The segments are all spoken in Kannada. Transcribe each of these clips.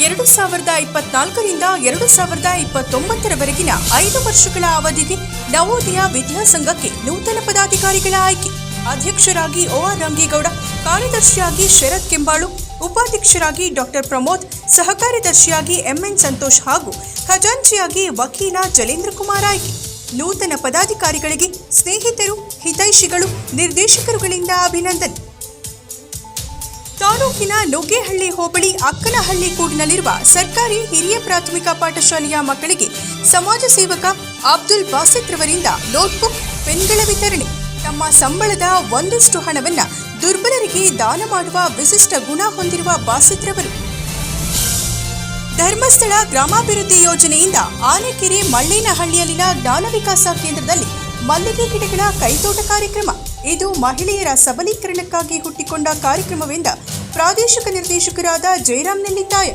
ಎರಡು ಸಾವಿರದ ಇಪ್ಪತ್ನಾಲ್ಕರಿಂದ ಎರಡು ಸಾವಿರದ ಇಪ್ಪತ್ತೊಂಬತ್ತರವರೆಗಿನ ಐದು ವರ್ಷಗಳ ಅವಧಿಗೆ ನವೋದಯ ವಿದ್ಯಾಸಂಘಕ್ಕೆ ನೂತನ ಪದಾಧಿಕಾರಿಗಳ ಆಯ್ಕೆ. ಅಧ್ಯಕ್ಷರಾಗಿ ಓಆರ್ ರಂಗೇಗೌಡ, ಕಾರ್ಯದರ್ಶಿಯಾಗಿ ಶರತ್ ಕೆಂಬಾಳು, ಉಪಾಧ್ಯಕ್ಷರಾಗಿ ಡಾಕ್ಟರ್ ಪ್ರಮೋದ್, ಸಹಕಾರ್ಯದರ್ಶಿಯಾಗಿ ಎಂಎನ್ ಸಂತೋಷ್ ಹಾಗೂ ಖಜಾಂಚಿಯಾಗಿ ವಕೀಲ ಜಲೇಂದ್ರ ಕುಮಾರ್ ಆಯ್ಕೆ. ನೂತನ ಪದಾಧಿಕಾರಿಗಳಿಗೆ ಸ್ನೇಹಿತರು, ಹಿತೈಷಿಗಳು, ನಿರ್ದೇಶಕರುಗಳಿಂದ ಅಭಿನಂದನೆ. ತಾಲೂಕಿನ ನುಗ್ಗೇಹಳ್ಳಿ ಹೋಬಳಿ ಅಕ್ಕನಹಳ್ಳಿ ಕೂಡಿನಲ್ಲಿರುವ ಸರ್ಕಾರಿ ಹಿರಿಯ ಪ್ರಾಥಮಿಕ ಪಾಠಶಾಲೆಯ ಮಕ್ಕಳಿಗೆ ಸಮಾಜ ಸೇವಕ ಅಬ್ದುಲ್ ಬಾಸಿತ್ ರವರಿಂದ ನೋಟ್ಬುಕ್, ಪೆನ್ಗಳ ವಿತರಣೆ. ತಮ್ಮ ಸಂಬಳದ ಒಂದಷ್ಟು ಹಣವನ್ನ ದುರ್ಬಲರಿಗೆ ದಾನ ಮಾಡುವ ವಿಶಿಷ್ಟ ಗುಣ ಹೊಂದಿರುವ ಬಾಸಿತ್ ರವರು. ಧರ್ಮಸ್ಥಳ ಗ್ರಾಮಾಭಿವೃದ್ಧಿ ಯೋಜನೆಯಿಂದ ಆನೆಕೆರೆ ಮಳ್ಳೇನಹಳ್ಳಿಯಲ್ಲಿನ ಜ್ಞಾನ ವಿಕಾಸ ಕೇಂದ್ರದಲ್ಲಿ ಮಲ್ಲಿಗೆ ಗಿಡಗಳ ಕೈತೋಟ ಕಾರ್ಯಕ್ರಮ. ಇದು ಮಹಿಳೆಯರ ಸಬಲೀಕರಣಕ್ಕಾಗಿ ಹುಟ್ಟಿಕೊಂಡ ಕಾರ್ಯಕ್ರಮವೆಂದ ಪ್ರಾದೇಶಿಕ ನಿರ್ದೇಶಕರಾದ ಜಯರಾಮ್ ನೆಲ್ಲಿತಾಯ.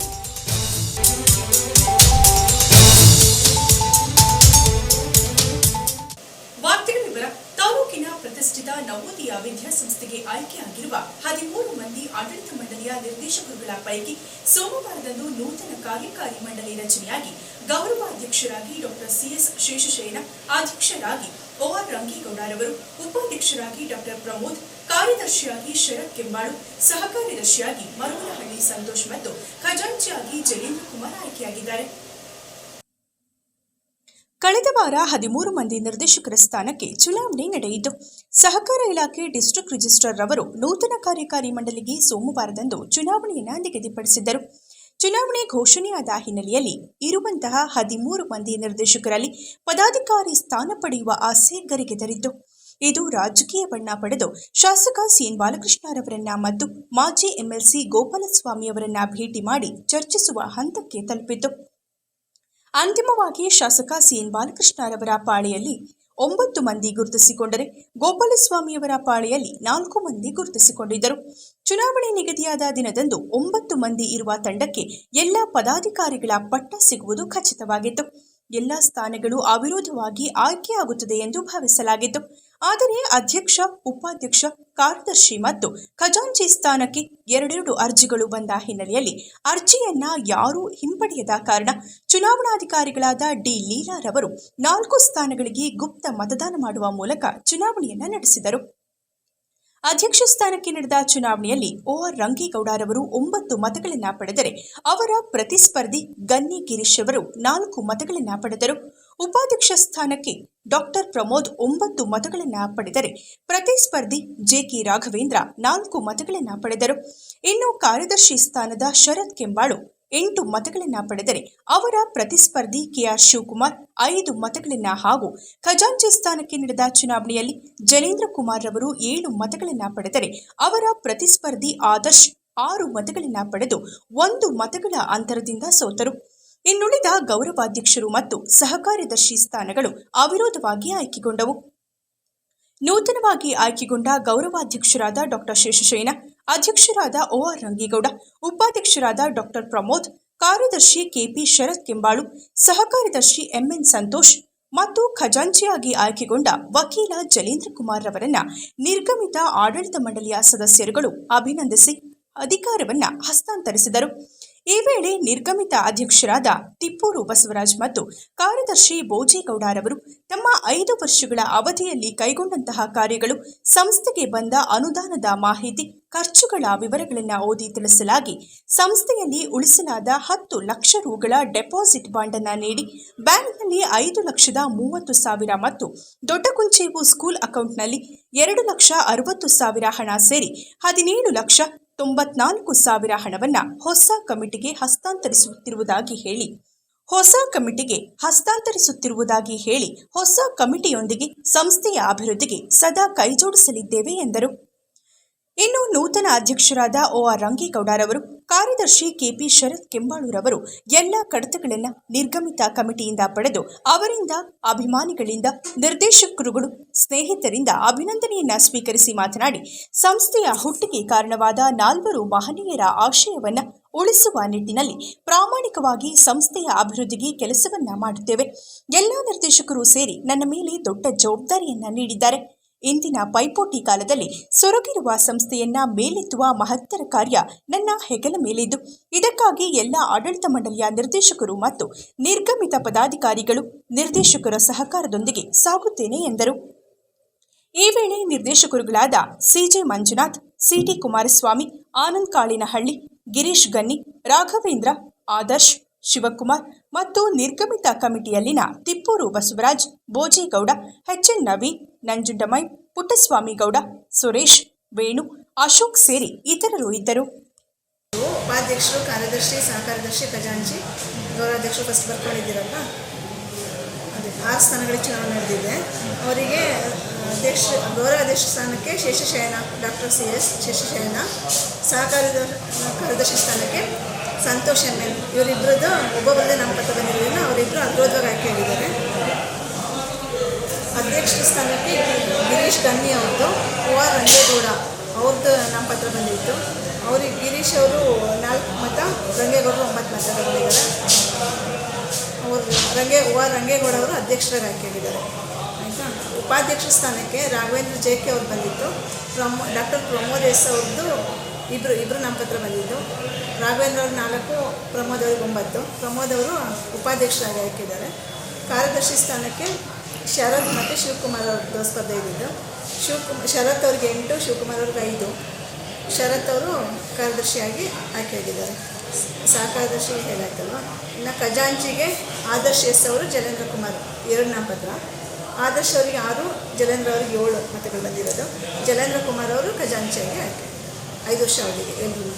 ತಾಲೂಕಿನ ಪ್ರತಿಷ್ಠಿತ ನವೋದಯ ವಿದ್ಯಾಸಂಸ್ಥೆಗೆ ಆಯ್ಕೆಯಾಗಿರುವ ಹದಿಮೂರು ಮಂದಿ ಆಡಳಿತ ಮಂಡಳಿಯ ನಿರ್ದೇಶಕರುಗಳ ಪೈಕಿ ಸೋಮವಾರದಂದು ನೂತನ ಕಾರ್ಯಕಾರಿ ಮಂಡಳಿ ರಚನೆಯಾಗಿ ಗೌರವಾಧ್ಯಕ್ಷರಾಗಿ ಡಾಕ್ಟರ್ ಸಿಎಸ್ ಶೇಷಶಯನ ಅಧ್ಯಕ್ಷರಾಗಿ ಓಆರ್ ರಂಗೇಗೌಡರವರು, ಉಪಾಧ್ಯಕ್ಷರಾಗಿ ಡಾಕ್ಟರ್ ಪ್ರಮೋದ್ ಕಾರ್ಯದರ್ಶಿಯಾಗಿ ಶರತ್ ಕೆಂಬಾಳು, ಸಹಕಾರ್ಯದರ್ಶಿಯಾಗಿ ಮರುಮಲಹಳ್ಳಿ ಸಂತೋಷ್ ಮತ್ತು ಖಜಾಂಚಿಯಾಗಿ ಜಯೇಂದ್ರ ಕುಮಾರ್ ಆಯ್ಕೆಯಾಗಿದ್ದಾರೆ. ಕಳೆದ ವಾರ ಹದಿಮೂರು ಮಂದಿ ನಿರ್ದೇಶಕರ ಸ್ಥಾನಕ್ಕೆ ಚುನಾವಣೆ ನಡೆಯಿತು. ಸಹಕಾರ ಇಲಾಖೆ ಡಿಸ್ಟ್ರಿಕ್ಟ್ ರಿಜಿಸ್ಟ್ರರ್ ರವರು ನೂತನ ಕಾರ್ಯಕಾರಿ ಮಂಡಳಿಗೆ ಸೋಮವಾರದಂದು ಚುನಾವಣೆಯನ್ನು ನಿಗದಿಪಡಿಸಿದ್ದರು. ಚುನಾವಣೆ ಘೋಷಣೆಯಾದ ಹಿನ್ನೆಲೆಯಲ್ಲಿ ಇರುವಂತಹ ಹದಿಮೂರು ಮಂದಿ ನಿರ್ದೇಶಕರಲ್ಲಿ ಪದಾಧಿಕಾರಿ ಸ್ಥಾನ ಪಡೆಯುವ ಆಸೆ ಗರಿಗೆದರಿತ್ತು. ಇದು ರಾಜಕೀಯ ಬಣ್ಣ ಪಡೆದು ಶಾಸಕ ಸಿಎನ್ ಬಾಲಕೃಷ್ಣರವರನ್ನ ಮತ್ತು ಮಾಜಿ ಎಂಎಲ್ಸಿ ಗೋಪಾಲಸ್ವಾಮಿ ಅವರನ್ನ ಭೇಟಿ ಮಾಡಿ ಚರ್ಚಿಸುವ ಹಂತಕ್ಕೆ ತಲುಪಿತು ಅಂತಿಮವಾಗಿ ಶಾಸಕ ಸಿಎನ್ ಬಾಲಕೃಷ್ಣರವರ ಪಾಳೆಯಲ್ಲಿ ಒಂಬತ್ತು ಮಂದಿ ಗುರುತಿಸಿಕೊಂಡರೆ ಗೋಪಾಲಸ್ವಾಮಿಯವರ ಪಾಳೆಯಲ್ಲಿ ನಾಲ್ಕು ಮಂದಿ ಗುರುತಿಸಿಕೊಂಡಿದ್ದರು. ಚುನಾವಣೆ ನಿಗದಿಯಾದ ದಿನದಂದು ಒಂಬತ್ತು ಮಂದಿ ಇರುವ ತಂಡಕ್ಕೆ ಎಲ್ಲ ಪದಾಧಿಕಾರಿಗಳ ಪಟ್ಟ ಸಿಗುವುದು ಖಚಿತವಾಗಿತ್ತು. ಎಲ್ಲ ಸ್ಥಾನಗಳು ಅವಿರೋಧವಾಗಿ ಆಯ್ಕೆಯಾಗುತ್ತದೆ ಎಂದು ಭಾವಿಸಲಾಗಿತ್ತು. ಆದರೆ ಅಧ್ಯಕ್ಷ, ಉಪಾಧ್ಯಕ್ಷ, ಕಾರ್ಯದರ್ಶಿ ಮತ್ತು ಖಜಾಂಚಿ ಸ್ಥಾನಕ್ಕೆ ಎರಡೆರಡು ಅರ್ಜಿಗಳು ಬಂದ ಹಿನ್ನೆಲೆಯಲ್ಲಿ ಅರ್ಜಿಯನ್ನ ಯಾರೂ ಹಿಂಪಡೆಯದ ಕಾರಣ ಚುನಾವಣಾಧಿಕಾರಿಗಳಾದ ಡಿ. ಲೀಲಾರವರು ನಾಲ್ಕು ಸ್ಥಾನಗಳಿಗೆ ಗುಪ್ತ ಮತದಾನ ಮಾಡುವ ಮೂಲಕ ಚುನಾವಣೆಯನ್ನ ನಡೆಸಿದರು. ಅಧ್ಯಕ್ಷ ಸ್ಥಾನಕ್ಕೆ ನಡೆದ ಚುನಾವಣೆಯಲ್ಲಿ ಓಆರ್ ರಂಗೇಗೌಡರವರು ಒಂಬತ್ತು ಮತಗಳನ್ನ ಪಡೆದರೆ ಅವರ ಪ್ರತಿಸ್ಪರ್ಧಿ ಗನ್ನಿ ಗಿರೀಶ್ ಅವರು ನಾಲ್ಕು ಮತಗಳನ್ನ ಪಡೆದರು. ಉಪಾಧ್ಯಕ್ಷ ಸ್ಥಾನಕ್ಕೆ ಡಾಕ್ಟರ್ ಪ್ರಮೋದ್ ಒಂಬತ್ತು ಮತಗಳನ್ನ ಪಡೆದರೆ ಪ್ರತಿಸ್ಪರ್ಧಿ ಜೆಕೆ ರಾಘವೇಂದ್ರ ನಾಲ್ಕು ಮತಗಳನ್ನ ಪಡೆದರು. ಇನ್ನು ಕಾರ್ಯದರ್ಶಿ ಸ್ಥಾನದ ಶರತ್ ಕೆಂಬಾಳು ಎಂಟು ಮತಗಳನ್ನ ಪಡೆದರೆ ಅವರ ಪ್ರತಿಸ್ಪರ್ಧಿ ಕೆಆರ್ ಶಿವಕುಮಾರ್, ಐದು ಮತಗಳನ್ನ ಹಾಗೂ ಖಜಾಂಚಿ ಸ್ಥಾನಕ್ಕೆ ನಡೆದ ಚುನಾವಣೆಯಲ್ಲಿ ಜಲೇಂದ್ರ ಕುಮಾರ್ ರವರು ಏಳು ಮತಗಳನ್ನ ಪಡೆದರೆ ಅವರ ಪ್ರತಿಸ್ಪರ್ಧಿ ಆದರ್ಶ್ ಆರು ಮತಗಳನ್ನ ಪಡೆದು ಒಂದು ಮತಗಳ ಅಂತರದಿಂದ ಸೋತರು. ಇನ್ನುಳಿದ ಗೌರವಾಧ್ಯಕ್ಷರು ಮತ್ತು ಸಹಕಾರ್ಯದರ್ಶಿ ಸ್ಥಾನಗಳು ಅವಿರೋಧವಾಗಿ ಆಯ್ಕೆಗೊಂಡವು. ನೂತನವಾಗಿ ಆಯ್ಕೆಗೊಂಡ ಗೌರವಾಧ್ಯಕ್ಷರಾದ ಡಾಕ್ಟರ್ ಶೇಷಶಯನ ಅಧ್ಯಕ್ಷರಾದ ಓಆರ್ ರಂಗೇಗೌಡ, ಉಪಾಧ್ಯಕ್ಷರಾದ ಡಾಕ್ಟರ್ ಪ್ರಮೋದ್, ಕಾರ್ಯದರ್ಶಿ ಕೆಪಿ ಶರತ್ ಕೆಂಬಾಳು, ಸಹಕಾರ್ಯದರ್ಶಿ ಎಂಎನ್ ಸಂತೋಷ್ ಮತ್ತು ಖಜಾಂಚಿಯಾಗಿ ಆಯ್ಕೆಗೊಂಡ ವಕೀಲ ಜಲೇಂದ್ರ ಕುಮಾರ್ ರವರನ್ನ ನಿರ್ಗಮಿತ ಆಡಳಿತ ಮಂಡಳಿಯ ಸದಸ್ಯರುಗಳು ಅಭಿನಂದಿಸಿ ಅಧಿಕಾರವನ್ನ ಹಸ್ತಾಂತರಿಸಿದರು. ಈ ವೇಳೆ ನಿರ್ಗಮಿತ ಅಧ್ಯಕ್ಷರಾದ ತಿಪ್ಪೂರು ಬಸವರಾಜ್ ಮತ್ತು ಕಾರ್ಯದರ್ಶಿ ಬೋಜೇಗೌಡರವರು ತಮ್ಮ ಐದು ವರ್ಷಗಳ ಅವಧಿಯಲ್ಲಿ ಕೈಗೊಂಡಂತಹ ಕಾರ್ಯಗಳು ಸಂಸ್ಥೆಗೆ ಬಂದ ಅನುದಾನದ ಮಾಹಿತಿ, ಖರ್ಚುಗಳ ವಿವರಗಳನ್ನು ಓದಿ ತಿಳಿಸಲಾಗಿ ಸಂಸ್ಥೆಯಲ್ಲಿ ಉಳಿಸಲಾದ ಹತ್ತು ಲಕ್ಷ ರೂಗಳ ಡೆಪಾಸಿಟ್ ಬಾಂಡನ್ನು ನೀಡಿ ಬ್ಯಾಂಕ್ನಲ್ಲಿ ಐದು ಲಕ್ಷದ ಮೂವತ್ತು ಸಾವಿರ ಮತ್ತು ದೊಡ್ಡಕುಂಚೇವು ಸ್ಕೂಲ್ ಅಕೌಂಟ್ನಲ್ಲಿ ಎರಡು ಲಕ್ಷ ಅರವತ್ತು ಸಾವಿರ ಹಣ ಸೇರಿ ಹದಿನೇಳು ಲಕ್ಷ ತೊಂಬತ್ನಾಲ್ಕು ಸಾವಿರ ಹಣವನ್ನು ಹೊಸ ಕಮಿಟಿಗೆ ಹಸ್ತಾಂತರಿಸುತ್ತಿರುವುದಾಗಿ ಹೇಳಿ. ಹೊಸ ಕಮಿಟಿಗೆ ಹಸ್ತಾಂತರಿಸುತ್ತಿರುವುದಾಗಿ ಹೇಳಿ ಹೊಸ ಕಮಿಟಿಯೊಂದಿಗೆ ಸಂಸ್ಥೆಯ ಅಭಿವೃದ್ಧಿಗೆ ಸದಾ ಕೈಜೋಡಿಸಲಿದ್ದೇವೆ ಎಂದರು. ಇನ್ನು ನೂತನ ಅಧ್ಯಕ್ಷರಾದ ಒಆರ್ ರಂಗೇಗೌಡರವರು ಕಾರ್ಯದರ್ಶಿ ಕೆಪಿ ಶರತ್ ಕೆಂಬಾಳೂರವರು ಎಲ್ಲ ಕಡತಗಳನ್ನು ನಿರ್ಗಮಿತ ಕಮಿಟಿಯಿಂದ ಪಡೆದು ಅವರಿಂದ ಅಭಿಮಾನಿಗಳಿಂದ, ನಿರ್ದೇಶಕರುಗಳು, ಸ್ನೇಹಿತರಿಂದ ಅಭಿನಂದನೆಯನ್ನ ಸ್ವೀಕರಿಸಿ ಮಾತನಾಡಿ, ಸಂಸ್ಥೆಯ ಹುಟ್ಟಿಗೆ ಕಾರಣವಾದ ನಾಲ್ವರು ಮಹನೀಯರ ಆಶಯವನ್ನ ಉಳಿಸುವ ನಿಟ್ಟಿನಲ್ಲಿ ಪ್ರಾಮಾಣಿಕವಾಗಿ ಸಂಸ್ಥೆಯ ಅಭಿವೃದ್ಧಿಗೆ ಕೆಲಸವನ್ನ ಮಾಡುತ್ತೇವೆ. ಎಲ್ಲ ನಿರ್ದೇಶಕರು ಸೇರಿ ನನ್ನ ಮೇಲೆ ದೊಡ್ಡ ಜವಾಬ್ದಾರಿಯನ್ನ ನೀಡಿದ್ದಾರೆ. ಇಂದಿನ ಪೈಪೋಟಿ ಕಾಲದಲ್ಲಿ ಸೊರಗಿರುವ ಸಂಸ್ಥೆಯನ್ನ ಮೇಲೆತ್ತುವ ಮಹತ್ತರ ಕಾರ್ಯ ನನ್ನ ಹೆಗಲ ಮೇಲಿದ್ದು. ಇದಕ್ಕಾಗಿ ಎಲ್ಲ ಆಡಳಿತ ಮಂಡಳಿಯ ನಿರ್ದೇಶಕರು ಮತ್ತು ನಿರ್ಗಮಿತ ಪದಾಧಿಕಾರಿಗಳು ನಿರ್ದೇಶಕರ ಸಹಕಾರದೊಂದಿಗೆ ಸಾಗುತ್ತೇನೆ ಎಂದರು. ಈ ವೇಳೆ ನಿರ್ದೇಶಕರುಗಳಾದ C J Manjunath, C T Kumaraswamy, Anand Kalinahalli, Girish Ganni, Raghavendra, Adarsh, Shivakumar ಮತ್ತು ನಿರ್ಗಮಿತ ಕಮಿಟಿಯಲ್ಲಿನ ತಿಪ್ಪೂರು ಬಸವರಾಜ್ ಬೋಜೇಗೌಡ ಎಚ್ಎನ್ ನವೀನ್, ನಂಜುಂಡಮೈ ಪುಟ್ಟಸ್ವಾಮಿಗೌಡ ಸುರೇಶ್, ವೇಣು, ಅಶೋಕ್ ಸೇರಿ ಇತರರು ಇದ್ದರು. ಉಪಾಧ್ಯಕ್ಷರು, ಕಾರ್ಯದರ್ಶಿ, ಸಹಕಾರ್ಯದರ್ಶಿ, ಖಜಾಂಚಿ ಗೌರವಾಧ್ಯಕ್ಷರು ಫಸ್ಟ್ ಬರ್ಕೊಂಡಿದ್ದೀರಲ್ಲ? ಅದೇ, ಆರು ಸ್ಥಾನಗಳಿಗೆ ಚುನಾವಣೆ ನಡೆದಿದೆ. ಅವರಿಗೆ, ಅಧ್ಯಕ್ಷ ಗೌರವಾಧ್ಯಕ್ಷ ಸ್ಥಾನಕ್ಕೆ Seshashayana, doctor C S Seshashayana, ಸಹಕಾರ್ಯದ, ಕಾರ್ಯದರ್ಶಿ ಸ್ಥಾನಕ್ಕೆ ಸಂತೋಷ್ ಎಂ ಎಲ್ ಇವರಿಬ್ಬರದ್ದು ಒಬ್ಬೊಬ್ಬರದೇ ನಾಮಪತ್ರ ಅವರಿಬ್ಬರು ಅಗ್ರೋದ್ವಾಗಿ ಆಯ್ಕೆಯಾಗಿದ್ದಾರೆ ಅಧ್ಯಕ್ಷ ಸ್ಥಾನಕ್ಕೆ ಗಿರೀಶ್ ಗನ್ನಿ ಅವ್ರದ್ದು ಓ ಆರ್ ರಂಗೇಗೌಡ ಅವ್ರದ್ದು ನಾಮಪತ್ರ ಬಂದಿತ್ತು. ಅವ್ರಿಗೆ ಗಿರೀಶ್ ಅವರು ನಾಲ್ಕು ಮತ, ರಂಗೇಗೌಡರು ಒಂಬತ್ತು ಮತ ಬಂದಿದ್ದಾರೆ. ಅವರು ರಂಗೇ ಓ ಆರ್ ರಂಗೇಗೌಡ ಅವರು ಅಧ್ಯಕ್ಷರಾಗಿ ಆಯ್ಕೆಯಾಗಿದ್ದಾರೆ ಆಯಿತಾ? ಉಪಾಧ್ಯಕ್ಷ ಸ್ಥಾನಕ್ಕೆ ರಾಘವೇಂದ್ರ ಜೆ ಕೆ ಅವ್ರು ಬಂದಿತ್ತು. ಪ್ರಮೋ, ಡಾಕ್ಟರ್ ಪ್ರಮೋದ್ ಎಸ್ ಅವ್ರದ್ದು ಇಬ್ಬರು ಇಬ್ಬರು ನಾಮಪತ್ರ ಬಂದಿದ್ದು. ರಾಘವೇಂದ್ರ ಅವರು ನಾಲ್ಕು, ಪ್ರಮೋದ್ ಅವ್ರಿಗೆ ಒಂಬತ್ತು. ಪ್ರಮೋದ್ ಅವರು ಉಪಾಧ್ಯಕ್ಷರಾಗಿ ಹಾಕಿದ್ದಾರೆ ಕಾರ್ಯದರ್ಶಿ ಸ್ಥಾನಕ್ಕೆ ಶರತ್ ಮತ್ತು ಶಿವಕುಮಾರ್ ಅವ್ರದ್ದು ಸ್ಪರ್ಧೆ ಇದ್ದಿದ್ದು. ಶಿವಕುಮಾರ್, ಶರತ್ ಅವ್ರಿಗೆ ಎಂಟು, ಶಿವಕುಮಾರ್ ಅವ್ರಿಗೆ ಐದು. ಶರತ್ ಅವರು ಕಾರ್ಯದರ್ಶಿಯಾಗಿ ಆಯ್ಕೆಯಾಗಿದ್ದಾರೆ. ಸಹ ಕಾರ್ಯದರ್ಶಿ ಹೇಳಾಯ್ತಲ್ವ ಇನ್ನು ಖಜಾಂಚಿಗೆ ಆದರ್ಶ್ ಎಸ್ ಅವರು ಜಲೇಂದ್ರ ಕುಮಾರ್ ಎರಡು ನಾಮಪತ್ರ. ಆದರ್ಶ್ ಅವರಿಗೆ ಆರು, ಜಲೇಂದ್ರ ಅವ್ರಿಗೆ ಏಳು ಮತಗಳು ಬಂದಿರೋದು. ಜಲೇಂದ್ರ ಕುಮಾರ್ ಅವರು ಖಜಾಂಚಿಯಾಗಿ ಆಯ್ಕೆ. ಐದು ವರ್ಷ ಅವರಿಗೆ ಎಲ್ಲರೂ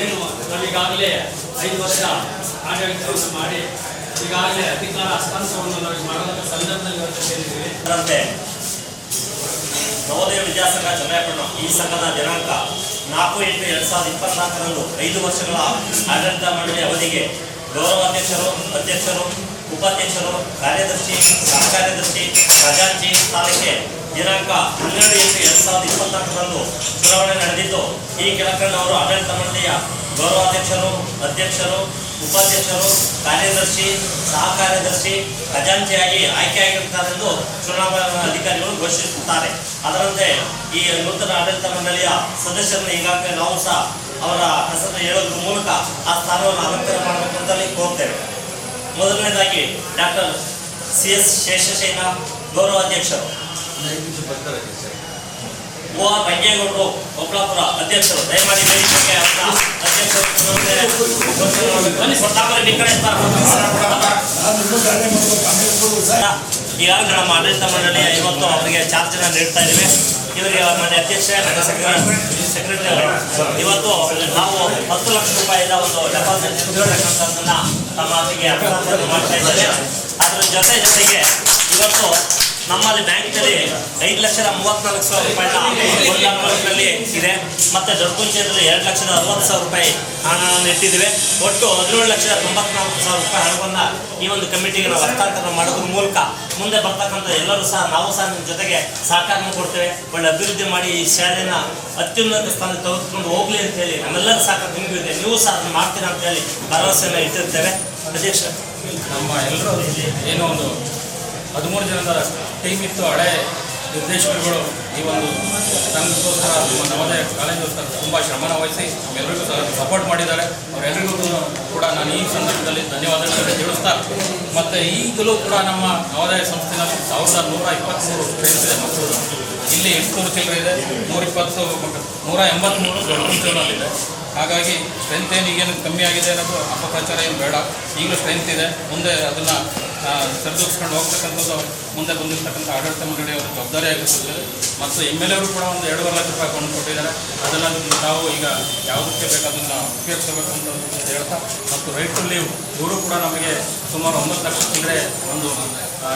ಏನು ನಾವೀಗಾಗಲೇ ಐದು ವರ್ಷ ಆಡಳಿತವನ್ನು ಮಾಡಿ ಈಗಾಗಲೇ ಅಧಿಕಾರ ಹಸ್ತಾಂತರವನ್ನು ನಾವು ಮಾಡುವಂಥ ಸಂದರ್ಭದಲ್ಲಿ ಸೇರಿದ್ದೀವಿ ನವೋದಯ ವಿದ್ಯಾಸಂಘ ಚನ್ನರಾಯಪಟ್ಟಣ ಈ ಸಂಘದ ದಿನಾಂಕ ನಾಲ್ಕು ಎಂಟು ಎರಡು ಸಾವಿರದ ಇಪ್ಪತ್ನಾಲ್ಕರಂದು ಐದು ವರ್ಷಗಳ ಆಡಳಿತ ಮಂಡಳಿ ಅವಧಿಗೆ ಗೌರವಾಧ್ಯಕ್ಷರು ಅಧ್ಯಕ್ಷರು ಉಪಾಧ್ಯಕ್ಷರು ಕಾರ್ಯದರ್ಶಿ ಸಹ ಕಾರ್ಯದರ್ಶಿ ಖಜಾಂಚಿ ಸ್ಥಾನಕ್ಕೆ ದಿನಾಂಕ ಹನ್ನೆರಡು ಎಂಟು ಎರಡು ಸಾವಿರದ ಇಪ್ಪತ್ನಾಲ್ಕರಂದು ಚುನಾವಣೆ ನಡೆದಿದ್ದು ಈ ಕೆಳಕಂಡವರು ಆಡಳಿತ ಮಂಡಳಿಯ ಗೌರವಾಧ್ಯಕ್ಷರು, ಅಧ್ಯಕ್ಷರು, ಉಪಾಧ್ಯಕ್ಷರು, ಕಾರ್ಯದರ್ಶಿ ಸಹ ಕಾರ್ಯದರ್ಶಿ ಖಜಾಂಚಿಯಾಗಿ ಆಯ್ಕೆಯಾಗಿರುತ್ತಾರೆಂದು ಚುನಾವಣಾ ಅಧಿಕಾರಿಗಳು ಘೋಷಿಸುತ್ತಾರೆ. ಅದರಂತೆ ಈ ನೂತನ ಆಡಳಿತ ಮಂಡಳಿಯ ಸದಸ್ಯರನ್ನು ಈಗಾಗಲೇ ನಾವು ಸಹ ಅವರ ಹೆಸರನ್ನು ಹೇಳೋದ್ರ ಮೂಲಕ ಆ ಸ್ಥಾನವನ್ನು ಅಲಂಕಾರ ಮಾಡಬೇಕು ಅಂತಲೇ ಕೋರ್ತೇವೆ. ಮೊದಲನೇದಾಗಿ ಡಾಕ್ಟರ್ ಸಿ ಎಸ್ ಶೇಷಶೈನ ಗೌರವಾಧ್ಯಕ್ಷರು. ಓ ಆರ್ ರಂಗೇಗೌಡರು ಒಬ್ಳಾಪುರ ಅಧ್ಯಕ್ಷರು ದಯಮಾಡಿ ಇರ್ತಾರೆ. ಈಗಾಗಲೇ ನಮ್ಮ ಆಡಳಿತ ಮಂಡಳಿ ಇವತ್ತು ಅವರಿಗೆ ಚಾರ್ಜನ್ನ ನೀಡ್ತಾ ಇದ್ದೀವಿ ಇವರಿಗೆ ಮನೆ ಅಧ್ಯಕ್ಷ ಸೆಕ್ರೆಟರಿ ಅವರು ಇವತ್ತು ನಾವು ಹತ್ತು ಲಕ್ಷ ರೂಪಾಯಿಯಿಂದ ಒಂದು ಡೆಪಾಸಿಟ್ ತಮ್ಮ ಅವರಿಗೆ ಮಾಡ್ತಾ ಇದ್ದಾರೆ ಅದರ ಜೊತೆ ಜೊತೆಗೆ ಇವತ್ತು ನಮ್ಮಲ್ಲಿ ಬ್ಯಾಂಕ್ನಲ್ಲಿ ಐದು ಲಕ್ಷದ ಮೂವತ್ನಾಲ್ಕು ಸಾವಿರ ರೂಪಾಯಿ ಇದೆ. ಮತ್ತೆ ದೊಡ್ಡಕುಂಚೆಯಲ್ಲಿ ಎರಡು ಲಕ್ಷದ ಅರವತ್ತು ಸಾವಿರ ರೂಪಾಯಿ ಹಣವನ್ನು ಇಟ್ಟಿದ್ದೇವೆ. ಒಟ್ಟು ಹದಿನೇಳು ಲಕ್ಷದ ತೊಂಬತ್ನಾಲ್ಕು ಸಾವಿರ ರೂಪಾಯಿ ಹಣವನ್ನು ಈ ಒಂದು ಕಮಿಟಿಗೆ ನಾವು ಹಸ್ತಾಂತರ ಮಾಡೋದ್ರ ಮೂಲಕ ಮುಂದೆ ಬರ್ತಕ್ಕಂಥ ಎಲ್ಲರೂ ಸಹ ನಾವು ಸಹ ನಿಮ್ಮ ಜೊತೆಗೆ ಸಹಕಾರನ ಕೊಡ್ತೇವೆ. ಒಳ್ಳೆ ಅಭಿವೃದ್ಧಿ ಮಾಡಿ ಈ ಶಾಲೆನ ಅತ್ಯುನ್ನತ ಸ್ಥಾನ ತೆಗೆದುಕೊಂಡು ಹೋಗ್ಲಿ ಅಂತ ಹೇಳಿ ನಮ್ಮೆಲ್ಲರ ಸಹಕಾರ ನಿಮಗೂ ಇದೆ. ನೀವು ಸಹ ಅದನ್ನು ಮಾಡ್ತೀರಾ ಅಂತ ಹೇಳಿ ಭರವಸೆಯನ್ನು ಇಟ್ಟಿರ್ತೇವೆ. ಅಧ್ಯಕ್ಷ ನಮ್ಮ ಎಲ್ಲರೂ ಏನೋ ಒಂದು ಹದಿಮೂರು ಜನದ ಟೀಮ್ ಇತ್ತು. ಹಳೆ ನಿರ್ದೇಶಕರುಗಳು ಈ ಒಂದು ನಮಗೋಸ್ಕರ ನಮ್ಮ ನವೋದಯ ಕಾಲೇಜಿಗೋಸ್ಕರ ತುಂಬ ಶ್ರಮನ ವಹಿಸಿ ನಮ್ಮೆಲ್ಲರಿಗೂ ಸಹ ಸಪೋರ್ಟ್ ಮಾಡಿದ್ದಾರೆ. ಅವರೆಲ್ಲರಿಗೂ ಕೂಡ ನಾನು ಈ ಸಂದರ್ಭದಲ್ಲಿ ಧನ್ಯವಾದಗಳನ್ನು ತಿಳಿಸ್ತಾ ಮತ್ತು ಈಗಲೂ ಕೂಡ ನಮ್ಮ ನವೋದಯ ಸಂಸ್ಥೆಯಲ್ಲಿ ಸಾವಿರದ ನೂರ ಇಪ್ಪತ್ತ್ಮೂರು ಫ್ರೆಂಡ್ಸ್ ಇದೆ ಮಕ್ಕಳು. ಇಲ್ಲಿ ಎಂಟುನೂರು ಚಿಲ್ಲರೆ ಇದೆ. ನೂರಿಪ್ಪತ್ತು ಇಪ್ಪತ್ತು ನೂರ ಎಂಬತ್ತ್ಮೂರು ದೊಡ್ಡ ಹಾಗಾಗಿ ಸ್ಟ್ರೆಂತ್ ಏನು ಈಗೇನು ಕಮ್ಮಿ ಆಗಿದೆ ಅನ್ನೋದು ಅಪಪ್ರಚಾರ ಏನು ಬೇಡ. ಈಗಲೂ ಸ್ಟ್ರೆಂತ್ ಇದೆ. ಮುಂದೆ ಅದನ್ನು ಸರಿದೂಗಿಸ್ಕೊಂಡು ಹೋಗ್ತಕ್ಕಂಥದ್ದು ಮುಂದೆ ಬಂದಿರತಕ್ಕಂಥ ಆಡಳಿತ ಮಂಡಳಿಯವರ ಜವಾಬ್ದಾರಿ ಆಗಿರ್ತದೆ ಮತ್ತು ಎಂ ಎಲ್ ಅವರು ಕೂಡ ಒಂದು ಎರಡೂವರೆ ಲಕ್ಷ ರೂಪಾಯಿ ಕೊಂಡು ಕೊಟ್ಟಿದ್ದಾರೆ. ಅದನ್ನು ನಾವು ಈಗ ಯಾವುದಕ್ಕೆ ಬೇಕಾದನ್ನು ಉಪಯೋಗಿಸಬೇಕು ಅಂತ ಹೇಳ್ತಾ, ಮತ್ತು ರೈಟ್ ಟು ಲೀವ್ ಇವರು ಕೂಡ ನಮಗೆ ಸುಮಾರು ಒಂಬತ್ತು ಲಕ್ಷ ಅಂದರೆ ಒಂದು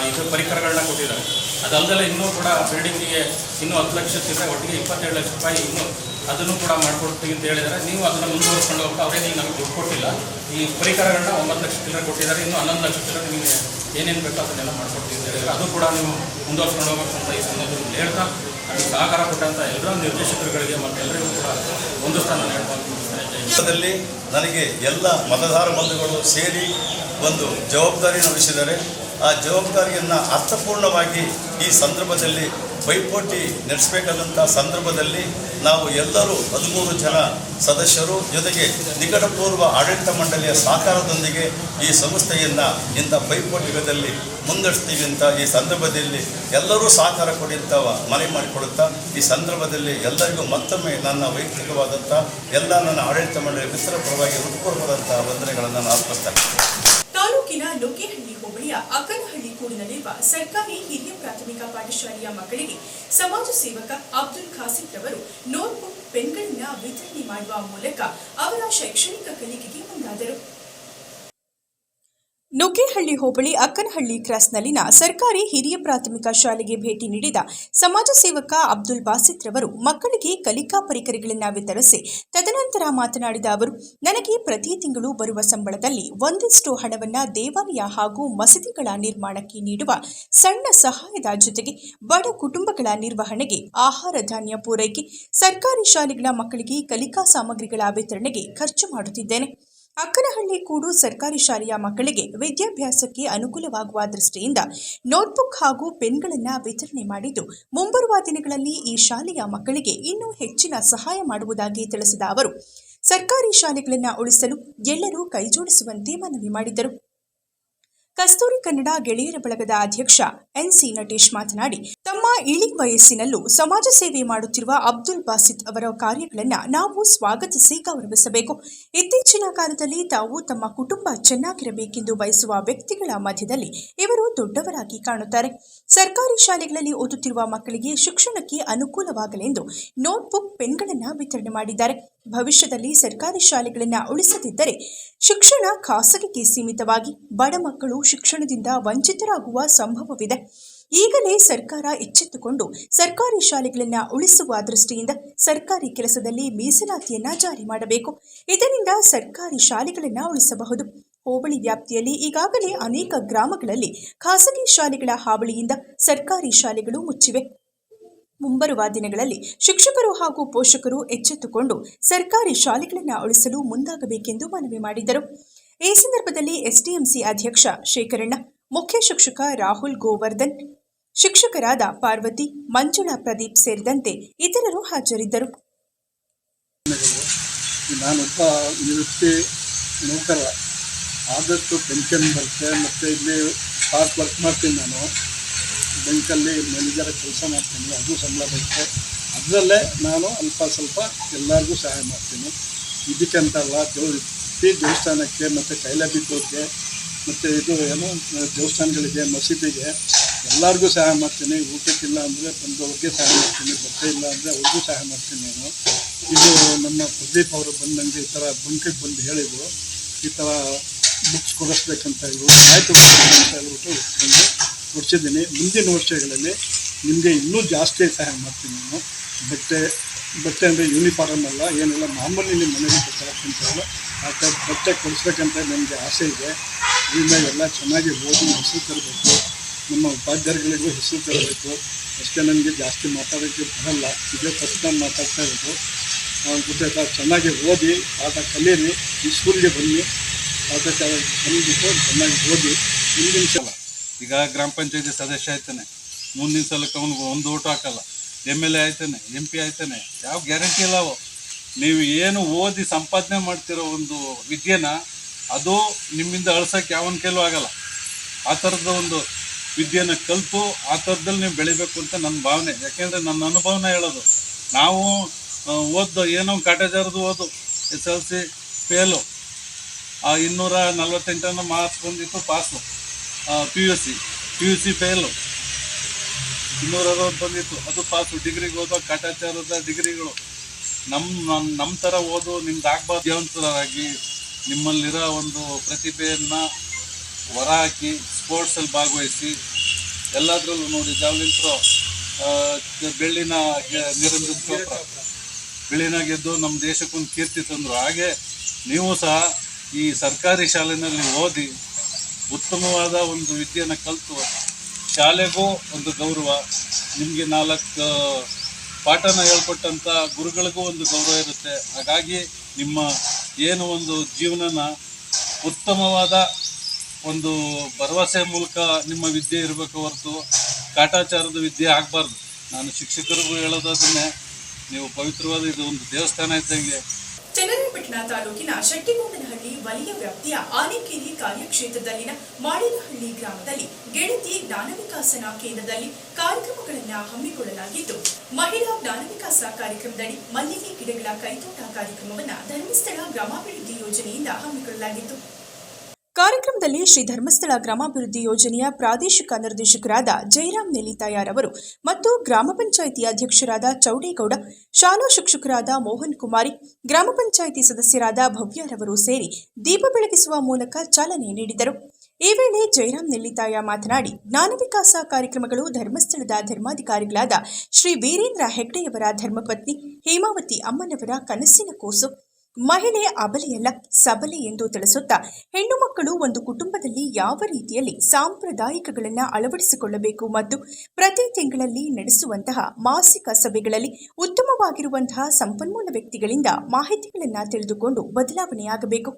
ಇದು ಪರಿಕರಗಳನ್ನ ಕೊಟ್ಟಿದ್ದಾರೆ. ಅದಲ್ಲದೆ ಇನ್ನೂ ಕೂಡ ಬಿಲ್ಡಿಂಗಿಗೆ ಇನ್ನೂ ಹತ್ತು ಲಕ್ಷ ಚಿಲ್ಲರೆ ಒಟ್ಟಿಗೆ ಇಪ್ಪತ್ತೇಳು ಲಕ್ಷ ರೂಪಾಯಿ ಇನ್ನೂ ಅದನ್ನು ಕೂಡ ಮಾಡಿಕೊಡ್ತೀವಿ ಅಂತ ಹೇಳಿದರೆ ನೀವು ಅದನ್ನು ಮುಂದುವರ್ಸ್ಕೊಂಡು ಹೋಗ್ತಾ ಅವರೇನು ನಮಗೆ ದುಡ್ಡು ಕೊಟ್ಟಿಲ್ಲ. ಈ ಪರಿಕರಗಳನ್ನ ಒಂಬತ್ತು ಲಕ್ಷ ಚಿಲ್ಲರೆ ಕೊಟ್ಟಿದ್ದಾರೆ. ಇನ್ನು ಹನ್ನೊಂದು ಲಕ್ಷ ಚಿಲ್ಲರೆ ನಿಮಗೆ ಏನೇನು ಬೇಕೋ ಅದನ್ನೆಲ್ಲ ಮಾಡಿಕೊಡ್ತೀವಿ ಅದು ಕೂಡ ನೀವು ಮುಂದುವರ್ಸ್ಕೊಂಡು ಹೋಗ್ಬೇಕು ಅಂತ ಈ ಸಂದರ್ಭದಲ್ಲಿ ಹೇಳ್ತಾ, ಅದಕ್ಕೆ ಸಹಕಾರ ಕೊಟ್ಟಂಥ ಎಲ್ಲ ನಿರ್ದೇಶಕರುಗಳಿಗೆ ಮತ್ತು ಎಲ್ಲರಿಗೂ ಕೂಡ ಒಂದು ಸ್ಥಾನ ದಲ್ಲಿ ನನಗೆ ಎಲ್ಲ ಮತದಾರ ಬಂಧುಗಳು ಸೇರಿ ಒಂದು ಜವಾಬ್ದಾರಿಯನ್ನು ವಹಿಸಿದ್ದಾರೆ. ಆ ಜವಾಬ್ದಾರಿಯನ್ನು ಅರ್ಥಪೂರ್ಣವಾಗಿ ಈ ಸಂದರ್ಭದಲ್ಲಿ ಪೈಪೋಟಿ ನಡೆಸಬೇಕಾದಂಥ ಸಂದರ್ಭದಲ್ಲಿ ನಾವು ಎಲ್ಲರೂ ಹದಿಮೂರು ಜನ ಸದಸ್ಯರು ಜೊತೆಗೆ ನಿಕಟಪೂರ್ವ ಆಡಳಿತ ಮಂಡಳಿಯ ಸಹಕಾರದೊಂದಿಗೆ ಈ ಸಂಸ್ಥೆಯನ್ನು ಇಂಥ ಪೈಪೋಟಿ ಯುಗದಲ್ಲಿ ಮುಂದಡಿಸ್ತೀವಿ ಅಂತ ಈ ಸಂದರ್ಭದಲ್ಲಿ ಎಲ್ಲರೂ ಸಹಕಾರ ಕೊಡಿ ಅಂತ ಮನವಿ ಮಾಡಿಕೊಡುತ್ತಾ, ಈ ಸಂದರ್ಭದಲ್ಲಿ ಎಲ್ಲರಿಗೂ ಮತ್ತೊಮ್ಮೆ ನನ್ನ ವೈಯಕ್ತಿಕವಾದಂಥ ಎಲ್ಲ ನನ್ನ ಆಡಳಿತ ಮಂಡಳಿ ಮಿತ್ರ ಪರವಾಗಿ ಹೃತ್ಪೂರ್ವಕವಾದಂಥ ವಂದನೆಗಳನ್ನು ನಾನು ಅರ್ಪಿಸ್ತೇನೆ ತಾಲೂಕಿನ ಲೋಕೇಹಳ್ಳಿ ಹೋಬಳಿಯ ಅಕ್ಕನಹಳ್ಳಿ ಕೂಡಿನಲ್ಲಿರುವ ಸರ್ಕಾರಿ ಹಿರಿಯ ಪ್ರಾಥಮಿಕ ಪಾಠಶಾಲೆಯ ಮಕ್ಕಳಿಗೆ ಸಮಾಜ ಸೇವಕ ಅಬ್ದುಲ್ ಖಾಸಿಂ ರವರು ನೋಟ್ಬುಕ್, ಪೆನ್ಗಳನ್ನ ವಿತರಣೆ ಮಾಡುವ ಮೂಲಕ ಅವರ ಶೈಕ್ಷಣಿಕ ಕಲಿಕೆಗೆ ಮುಂದಾದರು. ನುಗ್ಗೇಹಳ್ಳಿ ಹೋಬಳಿ ಅಕ್ಕನಹಳ್ಳಿ ಕ್ರಾಸ್ನಲ್ಲಿನ ಸರ್ಕಾರಿ ಹಿರಿಯ ಪ್ರಾಥಮಿಕ ಶಾಲೆಗೆ ಭೇಟಿ ನೀಡಿದ ಸಮಾಜ ಸೇವಕ ಅಬ್ದುಲ್ ಬಾಸಿತ್ ರವರು ಮಕ್ಕಳಿಗೆ ಕಲಿಕಾ ಪರಿಕರಗಳನ್ನು ವಿತರಿಸಿ ತದನಂತರ ಮಾತನಾಡಿದ ಅವರು, ನನಗೆ ಪ್ರತಿ ತಿಂಗಳು ಬರುವ ಸಂಬಳದಲ್ಲಿ ಒಂದಿಷ್ಟು ಹಣವನ್ನು ದೇವಾಲಯ ಹಾಗೂ ಮಸೀದಿಗಳ ನಿರ್ಮಾಣಕ್ಕೆ ನೀಡುವ ಸಣ್ಣ ಸಹಾಯದ ಜೊತೆಗೆ ಬಡ ಕುಟುಂಬಗಳ ನಿರ್ವಹಣೆಗೆ ಆಹಾರ ಧಾನ್ಯ ಪೂರೈಕೆ, ಸರ್ಕಾರಿ ಶಾಲೆಗಳ ಮಕ್ಕಳಿಗೆ ಕಲಿಕಾ ಸಾಮಗ್ರಿಗಳ ವಿತರಣೆಗೆ ಖರ್ಚು ಮಾಡುತ್ತಿದ್ದೇನೆ. ಅಕ್ಕನಹಳ್ಳಿ ಕೂಡು ಸರ್ಕಾರಿ ಶಾಲೆಯ ಮಕ್ಕಳಿಗೆ ವಿದ್ಯಾಭ್ಯಾಸಕ್ಕೆ ಅನುಕೂಲವಾಗುವ ದೃಷ್ಟಿಯಿಂದ ನೋಟ್ಬುಕ್ ಹಾಗೂ ಪೆನ್ಗಳನ್ನು ವಿತರಣೆ ಮಾಡಿದ್ದು, ಮುಂಬರುವ ದಿನಗಳಲ್ಲಿ ಈ ಶಾಲೆಯ ಮಕ್ಕಳಿಗೆ ಇನ್ನೂ ಹೆಚ್ಚಿನ ಸಹಾಯ ಮಾಡುವುದಾಗಿ ತಿಳಿಸಿದ ಅವರು, ಸರ್ಕಾರಿ ಶಾಲೆಗಳನ್ನು ಉಳಿಸಲು ಎಲ್ಲರೂ ಕೈಜೋಡಿಸುವಂತೆ ಮನವಿ ಮಾಡಿದರು. ಕಸ್ತೂರಿ ಕನ್ನಡ ಗೆಳೆಯರ ಬಳಗದ ಅಧ್ಯಕ್ಷ ಎನ್ ಸಿ ನಟೇಶ್ ಮಾತನಾಡಿ, ತಮ್ಮ ಇಳಿ ವಯಸ್ಸಿನಲ್ಲೂ ಸಮಾಜ ಸೇವೆ ಮಾಡುತ್ತಿರುವ ಅಬ್ದುಲ್ ಬಾಸಿತ್ ಅವರ ಕಾರ್ಯಗಳನ್ನು ನಾವು ಸ್ವಾಗತಿಸಿ ಗೌರವಿಸಬೇಕು. ಇತ್ತೀಚಿನ ಕಾಲದಲ್ಲಿ ತಾವು ತಮ್ಮ ಕುಟುಂಬ ಚೆನ್ನಾಗಿರಬೇಕೆಂದು ಬಯಸುವ ವ್ಯಕ್ತಿಗಳ ಮಧ್ಯದಲ್ಲಿ ಇವರು ದೊಡ್ಡವರಾಗಿ ಕಾಣುತ್ತಾರೆ. ಸರ್ಕಾರಿ ಶಾಲೆಗಳಲ್ಲಿ ಓದುತ್ತಿರುವ ಮಕ್ಕಳಿಗೆ ಶಿಕ್ಷಣಕ್ಕೆ ಅನುಕೂಲವಾಗಲೆಂದು ನೋಟ್ಬುಕ್ ಪೆನ್ಗಳನ್ನು ವಿತರಣೆ ಮಾಡಿದ್ದಾರೆ. ಭವಿಷ್ಯದಲ್ಲಿ ಸರ್ಕಾರಿ ಶಾಲೆಗಳನ್ನು ಉಳಿಸದಿದ್ದರೆ ಶಿಕ್ಷಣ ಖಾಸಗಿಗೆ ಸೀಮಿತವಾಗಿ ಬಡ ಮಕ್ಕಳು ಶಿಕ್ಷಣದಿಂದ ವಂಚಿತರಾಗುವ ಸಂಭವವಿದೆ. ಈಗಲೇ ಸರ್ಕಾರ ಎಚ್ಚೆತ್ತುಕೊಂಡು ಸರ್ಕಾರಿ ಶಾಲೆಗಳನ್ನು ಉಳಿಸುವ ದೃಷ್ಟಿಯಿಂದ ಸರ್ಕಾರಿ ಕೆಲಸದಲ್ಲಿ ಮೀಸಲಾತಿಯನ್ನ ಜಾರಿ ಮಾಡಬೇಕು. ಇದರಿಂದ ಸರ್ಕಾರಿ ಶಾಲೆಗಳನ್ನು ಉಳಿಸಬಹುದು. ಹೋಬಳಿ ವ್ಯಾಪ್ತಿಯಲ್ಲಿ ಈಗಾಗಲೇ ಅನೇಕ ಗ್ರಾಮಗಳಲ್ಲಿ ಖಾಸಗಿ ಶಾಲೆಗಳ ಹಾವಳಿಯಿಂದ ಸರ್ಕಾರಿ ಶಾಲೆಗಳು ಮುಚ್ಚಿವೆ. ಮುಂಬರುವ ದಿನಗಳಲ್ಲಿ ಶಿಕ್ಷಕರು ಹಾಗೂ ಪೋಷಕರು ಎಚ್ಚೆತ್ತುಕೊಂಡು ಸರ್ಕಾರಿ ಶಾಲೆಗಳನ್ನು ಉಳಿಸಲು ಮುಂದಾಗಬೇಕೆಂದು ಮನವಿ ಮಾಡಿದರು. ಈ ಸಂದರ್ಭದಲ್ಲಿ ಎಸ್ಡಿಎಂಸಿ ಅಧ್ಯಕ್ಷ ಶೇಖರಣ್ಣ, ಮುಖ್ಯ ಶಿಕ್ಷಕ ರಾಹುಲ್ ಗೋವರ್ಧನ್, ಶಿಕ್ಷಕರಾದ ಪಾರ್ವತಿ, ಮಂಜುಳಾ ಪ್ರದೀಪ್ ಸೇರಿದಂತೆ ಇತರರು ಹಾಜರಿದ್ದರು. ನಾನೊಬ್ಬ ನಿವೃತ್ತಿ ನೌಕರ, ಆದಷ್ಟು ಪೆನ್ಷನ್ ಬರುತ್ತೆ, ಮತ್ತು ಇಲ್ಲಿ ಪಾರ್ಕ್ ವರ್ಕ್ ಮಾಡ್ತೀನಿ ನಾನು. ಬ್ಯಾಂಕಲ್ಲಿ ಮ್ಯಾನೇಜರ್ ಕೆಲಸ ಮಾಡ್ತೀನಿ, ಅದು ಸಂಬಳ ಬರುತ್ತೆ. ಅದರಲ್ಲೇ ನಾನು ಅಲ್ಪ ಸ್ವಲ್ಪ ಎಲ್ಲರಿಗೂ ಸಹಾಯ ಮಾಡ್ತೀನಿ. ಇದಕ್ಕಂತಲ್ಲ ದೇವ್ ಪ್ರತಿ ದೇವಸ್ಥಾನಕ್ಕೆ ಮತ್ತು ಕೈಲಾಬಿದ್ದೋರಿಗೆ ಮತ್ತು ಇದು ಏನು ದೇವಸ್ಥಾನಗಳಿಗೆ, ಮಸೀದಿಗೆ ಎಲ್ಲರಿಗೂ ಸಹಾಯ ಮಾಡ್ತೀನಿ. ಊಟಕ್ಕಿಲ್ಲ ಅಂದರೆ ಬಂದವ್ರಿಗೆ ಸಹಾಯ ಮಾಡ್ತೀನಿ. ಬಟ್ಟೆ ಇಲ್ಲ ಅಂದರೆ ಅವ್ರಿಗೂ ಸಹಾಯ ಮಾಡ್ತೀನಿ ನಾನು. ಇದು ನಮ್ಮ ಪ್ರದೀಪ್ ಅವರು ಬಂದಂಗೆ ಈ ಥರ ಬಂಕಕ್ಕೆ ಬಂದು ಹೇಳಿದರು. ಈ ಥರ ಬುಕ್ಸ್ ಕೊಡಿಸ್ಬೇಕಂತ ಇವರು ಆಯಿತು ಅಂತ ಹೇಳ್ಬಿಟ್ಟು ಕೊಡಿಸಿದ್ದೀನಿ. ಮುಂದಿನ ವರ್ಷಗಳಲ್ಲಿ ನಿಮಗೆ ಇನ್ನೂ ಜಾಸ್ತಿ ಸಹಾಯ ಮಾಡ್ತೀನಿ ನಾನು. ಬಟ್ಟೆ ಬಟ್ಟೆ ಅಂದರೆ ಯೂನಿಫಾರ್ಮ್ ಅಲ್ಲ, ಏನಿಲ್ಲ ಮಾಮೂಲಿ ನಿಮ್ಮ ಮನೇಲಿ ಬರ್ತಕ್ಕಂಥಲ್ಲ ಆ ಥರ ಬಟ್ಟೆ ಕೊಡಿಸ್ಬೇಕಂತ ನಮಗೆ ಆಸೆ ಇದೆ. ಇದರಿಂದ ಎಲ್ಲ ಚೆನ್ನಾಗಿ ಓದಿ ಹೆಸರು ತರಬೇಕು. ನಮ್ಮ ಉಪಾಧ್ಯಾಯರುಗಳಿಗೂ ಹೆಸರು ತರಬೇಕು. ಅಷ್ಟೇ ನನಗೆ ಜಾಸ್ತಿ ಮಾತಾಡೋಕ್ಕೆ ಬರಲ್ಲ. ಇದೇ ಫಸ್ಟ್ ನಾನು ಮಾತಾಡ್ತಾ ಇರೋದು. ಅವ್ರ ಜೊತೆ ಚೆನ್ನಾಗಿ ಓದಿ ಆಟ ಕಲೀರಿ. ಈ ಸ್ಕೂಲ್ಗೆ ಬನ್ನಿ. ಆಟ ಕಲಿಬಿಟ್ಟು ಚೆನ್ನಾಗಿ ಓದಿ. ಮುಂದಿನ ಸಲ. ಈಗ ಗ್ರಾಮ ಪಂಚಾಯತಿ ಸದಸ್ಯ ಆಯ್ತಾನೆ. ಮುಂದಿನ ಸಲಕ್ಕೆ ಅವನಿಗೆ ಒಂದು ಓಟು ಹಾಕಲ್ಲ. ಎಂ ಎಲ್ ಎ ಆಯ್ತಾನೆ ಎಂ ಪಿ ಆಯ್ತಾನೆ, ಯಾವ ಗ್ಯಾರಂಟಿ ಇಲ್ಲ ಅವು. ನೀವು ಏನು ಓದಿ ಸಂಪಾದನೆ ಮಾಡ್ತಿರೋ ಒಂದು ವಿದ್ಯೆನ ಅದು ನಿಮ್ಮಿಂದ ಅಳ್ಸೋಕ್ಕೆ ಯಾವನ ಕೈಲೂ ಆಗಲ್ಲ. ಆ ಥರದ ಒಂದು ವಿದ್ಯೆನ ಕಲಿತು ಆ ಥರದಲ್ಲಿ ನೀವು ಬೆಳಿಬೇಕು ಅಂತ ನನ್ನ ಭಾವನೆ. ಯಾಕೆಂದರೆ ನನ್ನ ಅನುಭವನ ಹೇಳೋದು, ನಾವು ಓದ್ದು ಏನೋ ಕಾಟೇಜಾರದು ಓದು, ಎಸ್ ಎಲ್ ಸಿ ಫೇಲು. ಆ ಇನ್ನೂರ ನಲ್ವತ್ತೆಂಟನ್ನು ಮಾರ್ಕ್ಸ್ ಬಂದಿತ್ತು, pass. P U C, P U C fail. ಇನ್ನೂರ ಅರವತ್ತು ಬಂದಿತ್ತು. ಅದು ಪಾಸು ಡಿಗ್ರಿಗೆ ಓದೋ ಕಾಟಾಚಾರದ ಡಿಗ್ರಿಗಳು. ನಮ್ಮ ನಮ್ಮ ನಮ್ಮ ಥರ ಓದು ನಿಮ್ದು ಆಗ್ಬಾರ್ದಂತರಾಗಿ ನಿಮ್ಮಲ್ಲಿರೋ ಒಂದು ಪ್ರತಿಭೆಯನ್ನು ಹೊರ ಹಾಕಿ ಸ್ಪೋರ್ಟ್ಸಲ್ಲಿ ಭಾಗವಹಿಸಿ, ಎಲ್ಲದರಲ್ಲೂ ನೋಡಿ, ಜಾವ್ಲಿನ್ ಬೆಳ್ಳಿನ ನಿರಂಜನ್ ಚೋಪ್ರಾ. ಬೆಳ್ಳಿನ ಗೆದ್ದು ನಮ್ಮ ದೇಶಕ್ಕೊಂದು ಕೀರ್ತಿ ತಂದರು. ಹಾಗೆ ನೀವು ಸಹ ಈ ಸರ್ಕಾರಿ ಶಾಲೆಯಲ್ಲಿ ಓದಿ ಉತ್ತಮವಾದ ಒಂದು ವಿದ್ಯೆಯನ್ನು ಕಲಿತು ಶಾಲೆಗೂ ಒಂದು ಗೌರವ, ನಿಮಗೆ ನಾಲ್ಕು ಪಾಠನ ಹೇಳ್ಕೊಟ್ಟಂಥ ಗುರುಗಳಿಗೂ ಒಂದು ಗೌರವ ಇರುತ್ತೆ. ಹಾಗಾಗಿ ನಿಮ್ಮ ಏನು ಒಂದು ಜೀವನನ ಉತ್ತಮವಾದ ಒಂದು ಭರವಸೆ ಮೂಲಕ ನಿಮ್ಮ ವಿದ್ಯೆ ಇರಬೇಕು ಹೊರತು ಕಾಟಾಚಾರದ ವಿದ್ಯೆ ಆಗಬಾರ್ದು. ನಾನು ಶಿಕ್ಷಕರಿಗೂ ಹೇಳೋದನ್ನೇ ನೀವು ಪವಿತ್ರವಾದ ಇದು ಒಂದು ದೇವಸ್ಥಾನ ಇದ್ದಂಗೆ ಚನ್ನರಾಯಪಟ್ಟಣ ತಾಲೂಕಿನ ಶೆಟ್ಟಿಗೊಂಡನಹಳ್ಳಿ ವಲಯ ವ್ಯಾಪ್ತಿಯ ಆನೆಕೇರಿ ಕಾರ್ಯಕ್ಷೇತ್ರದಲ್ಲಿನ ಮಾಳಿನಹಳ್ಳಿ ಗ್ರಾಮದಲ್ಲಿ ಗೆಳತಿ ಜ್ಞಾನ ವಿಕಾಸನ ಕೇಂದ್ರದಲ್ಲಿ ಕಾರ್ಯಕ್ರಮಗಳನ್ನು ಹಮ್ಮಿಕೊಳ್ಳಲಾಗಿದ್ದು ಮಹಿಳಾ ಜ್ಞಾನ ವಿಕಾಸ ಕಾರ್ಯಕ್ರಮದಡಿ ಮಲ್ಲಿಗೆ ಗಿಡಗಳ ಕೈತೋಟ ಕಾರ್ಯಕ್ರಮವನ್ನು ಧರ್ಮಸ್ಥಳ ಗ್ರಾಮಾಭಿವೃದ್ಧಿ ಯೋಜನೆಯಿಂದ ಹಮ್ಮಿಕೊಳ್ಳಲಾಗಿತ್ತು. ಕಾರ್ಯಕ್ರಮದಲ್ಲಿ ಶ್ರೀ ಧರ್ಮಸ್ಥಳ ಗ್ರಾಮಾಭಿವೃದ್ಧಿ ಯೋಜನೆಯ ಪ್ರಾದೇಶಿಕ ನಿರ್ದೇಶಕರಾದ ಜಯರಾಮ್ ನೆಲಿತಾಯಾರ್ ಅವರು ಮತ್ತು ಗ್ರಾಮ ಪಂಚಾಯಿತಿ ಅಧ್ಯಕ್ಷರಾದ ಚೌಡೇಗೌಡ, ಶಾಲಾ ಶಿಕ್ಷಕರಾದ ಮೋಹನ್ ಕುಮಾರಿ, ಗ್ರಾಮ ಪಂಚಾಯಿತಿ ಸದಸ್ಯರಾದ ಭವ್ಯರವರು ಸೇರಿ ದೀಪ ಬೆಳಗಿಸುವ ಮೂಲಕ ಚಾಲನೆ ನೀಡಿದರು. ಈ ವೇಳೆ ಜಯರಾಮ್ ನೆಲ್ಲಿತಾಯ ಮಾತನಾಡಿ, ಜ್ಞಾನ ವಿಕಾಸ ಕಾರ್ಯಕ್ರಮಗಳು ಧರ್ಮಸ್ಥಳದ ಧರ್ಮಾಧಿಕಾರಿಗಳಾದ ಶ್ರೀ ವೀರೇಂದ್ರ ಹೆಗ್ಡೆಯವರ ಧರ್ಮಪತ್ನಿ, ಹೇಮಾವತಿ ಅಮ್ಮನವರ ಕನಸಿನ ಕೂಸು ಮಹಿಳೆ ಅಬಲೆಯಲ್ಲ ಸಬಲೆ ಎಂದು ತಿಳಿಸುತ್ತಾ, ಹೆಣ್ಣು ಮಕ್ಕಳು ಒಂದು ಕುಟುಂಬದಲ್ಲಿ ಯಾವ ರೀತಿಯಲ್ಲಿ ಸಾಂಪ್ರದಾಯಿಕಗಳನ್ನು ಅಳವಡಿಸಿಕೊಳ್ಳಬೇಕು ಮತ್ತು ಪ್ರತಿ ತಿಂಗಳಲ್ಲಿ ನಡೆಸುವಂತಹ ಮಾಸಿಕ ಸಭೆಗಳಲ್ಲಿ ಉತ್ತಮವಾಗಿರುವಂತಹ ಸಂಪನ್ಮೂಲ ವ್ಯಕ್ತಿಗಳಿಂದ ಮಾಹಿತಿಗಳನ್ನು ತಿಳಿದುಕೊಂಡು ಬದಲಾವಣೆಯಾಗಬೇಕು.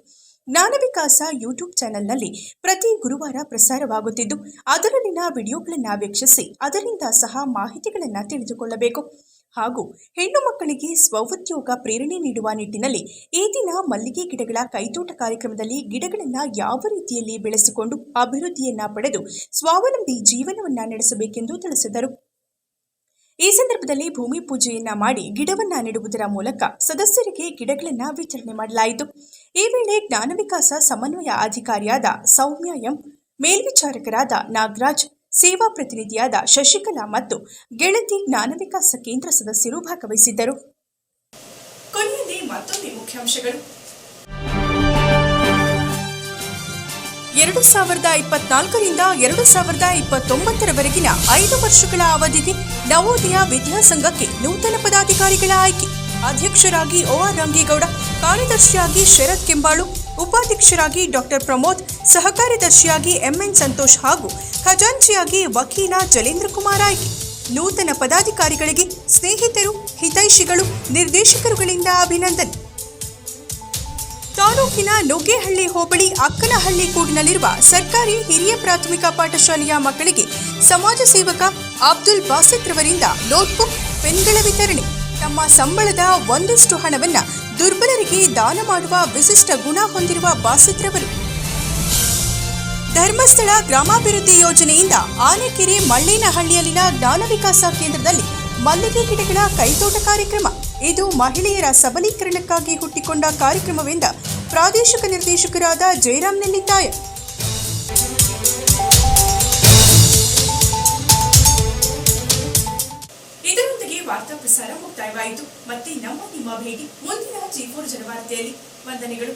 ಜ್ಞಾನ ವಿಕಾಸ ಯೂಟ್ಯೂಬ್ ಚಾನೆಲ್ನಲ್ಲಿ ಪ್ರತಿ ಗುರುವಾರ ಪ್ರಸಾರವಾಗುತ್ತಿದ್ದು, ಅದರಲ್ಲಿನ ವಿಡಿಯೋಗಳನ್ನು ವೀಕ್ಷಿಸಿ, ಅದರಿಂದ ಸಹ ಮಾಹಿತಿಗಳನ್ನು ತಿಳಿದುಕೊಳ್ಳಬೇಕು. ಹಾಗೂ ಹೆಣ್ಣು ಮಕ್ಕಳಿಗೆ ಸ್ವಉದ್ಯೋಗ ಪ್ರೇರಣೆ ನೀಡುವ ನಿಟ್ಟಿನಲ್ಲಿ ಈ ದಿನ ಮಲ್ಲಿಗೆ ಗಿಡಗಳ ಕೈತೋಟ ಕಾರ್ಯಕ್ರಮದಲ್ಲಿ ಗಿಡಗಳನ್ನು ಯಾವ ರೀತಿಯಲ್ಲಿ ಬೆಳೆಸಿಕೊಂಡು ಅಭಿವೃದ್ಧಿಯನ್ನ ಪಡೆದು ಸ್ವಾವಲಂಬಿ ಜೀವನವನ್ನ ನಡೆಸಬೇಕೆಂದು ತಿಳಿಸಿದರು. ಈ ಸಂದರ್ಭದಲ್ಲಿ ಭೂಮಿ ಪೂಜೆಯನ್ನ ಮಾಡಿ ಗಿಡವನ್ನ ನೆಡುವುದರ ಮೂಲಕ ಸದಸ್ಯರಿಗೆ ಗಿಡಗಳನ್ನ ವಿತರಣೆ ಮಾಡಲಾಯಿತು. ಈ ವೇಳೆ ಜ್ಞಾನ ವಿಕಾಸ ಸಮನ್ವಯ ಅಧಿಕಾರಿಯಾದ ಸೌಮ್ಯ ಎಂ, ಮೇಲ್ವಿಚಾರಕರಾದ ನಾಗರಾಜ್ ಸೇವಾ ಪ್ರತಿನಿಧಿಯಾದ ಶಶಿಕಲಾ ಮತ್ತು ಗೆಳತಿ ಜ್ಞಾನ ವಿಕಾಸ ಕೇಂದ್ರ ಸದಸ್ಯರು ಭಾಗವಹಿಸಿದ್ದರು. ಕೊನೆಯಲ್ಲಿ ಮತ್ತೊಮ್ಮೆ ಮುಖ್ಯಾಂಶಗಳು. ಎರಡು ಸಾವಿರದ ಇಪ್ಪತ್ನಾಲ್ಕರಿಂದ ಎರಡು ಸಾವಿರದ ಇಪ್ಪತ್ತೊಂಬತ್ತರವರೆಗಿನ ಐದು ವರ್ಷಗಳ ಅವಧಿಗೆ ನವೋದಯ ವಿದ್ಯಾಸಂಘಕ್ಕೆ ನೂತನ ಪದಾಧಿಕಾರಿಗಳ ಆಯ್ಕೆ. ಅಧ್ಯಕ್ಷರಾಗಿ ಓಆರ್ ರಂಗೇಗೌಡ, ಕಾರ್ಯದರ್ಶಿಯಾಗಿ ಶರತ್ ಕೆಂಬಾಳು, ಉಪಾಧ್ಯಕ್ಷರಾಗಿ ಡಾಕ್ಟರ್ ಪ್ರಮೋದ್, ಸಹಕಾರ್ಯದರ್ಶಿಯಾಗಿ ಎಂಎನ್ ಸಂತೋಷ್ ಹಾಗೂ ಖಜಾಂಚಿಯಾಗಿ ವಕೀಲ ಜಲೇಂದ್ರ ಕುಮಾರ್ ಆಯ್ಕೆ. ನೂತನ ಪದಾಧಿಕಾರಿಗಳಿಗೆ ಸ್ನೇಹಿತರು, ಹಿತೈಷಿಗಳು, ನಿರ್ದೇಶಕರುಗಳಿಂದ ಅಭಿನಂದನೆ. ತಾಲೂಕಿನ ನುಗ್ಗೇಹಳ್ಳಿ ಹೋಬಳಿ ಅಕ್ಕನಹಳ್ಳಿ ಕೂಡಿನಲ್ಲಿರುವ ಸರ್ಕಾರಿ ಹಿರಿಯ ಪ್ರಾಥಮಿಕ ಪಾಠಶಾಲೆಯ ಮಕ್ಕಳಿಗೆ ಸಮಾಜ ಸೇವಕ ಅಬ್ದುಲ್ ಬಾಸಿತ್ ರವರಿಂದ ನೋಟ್ಬುಕ್, ಪೆನ್ಗಳ ವಿತರಣೆ. ತಮ್ಮ ಸಂಬಳದ ಒಂದಷ್ಟು ಹಣವನ್ನ ದುರ್ಬಲರಿಗೆ ದಾನ ಮಾಡುವ ವಿಶಿಷ್ಟ ಗುಣ ಹೊಂದಿರುವ ಬಾಸಿತ್ರವರು ಧರ್ಮಸ್ಥಳ ಗ್ರಾಮಾಭಿವೃದ್ಧಿ ಯೋಜನೆಯಿಂದ ಆನೆಕೆರೆ ಮಳ್ಳೇನಹಳ್ಳಿಯಲ್ಲಿನ ಜ್ಞಾನ ವಿಕಾಸ ಕೇಂದ್ರದಲ್ಲಿ ಮಲ್ಲಿಗೆ ಗಿಡಗಳ ಕೈತೋಟ ಕಾರ್ಯಕ್ರಮ. ಇದು ಮಹಿಳೆಯರ ಸಬಲೀಕರಣಕ್ಕಾಗಿ ಹುಟ್ಟಿಕೊಂಡ ಕಾರ್ಯಕ್ರಮವೆಂದ ಪ್ರಾದೇಶಿಕ ನಿರ್ದೇಶಕರಾದ ಜಯರಾಮ್ ನೆಲ್ಲಿತಾಯ ಇದರೊಂದಿಗೆ ವಾರ್ತಾ ಪ್ರಸಾರ ಮುಕ್ತಾಯವಾಯಿತು. ಮತ್ತೆ ನಮ್ಮ ನಿಮ್ಮ ಭೇಟಿ ಮುಂದಿನ ಜೀಪೋರ್ ಜನವಾರ್ತೆಯಲ್ಲಿ ವಂದನೆಗಳು.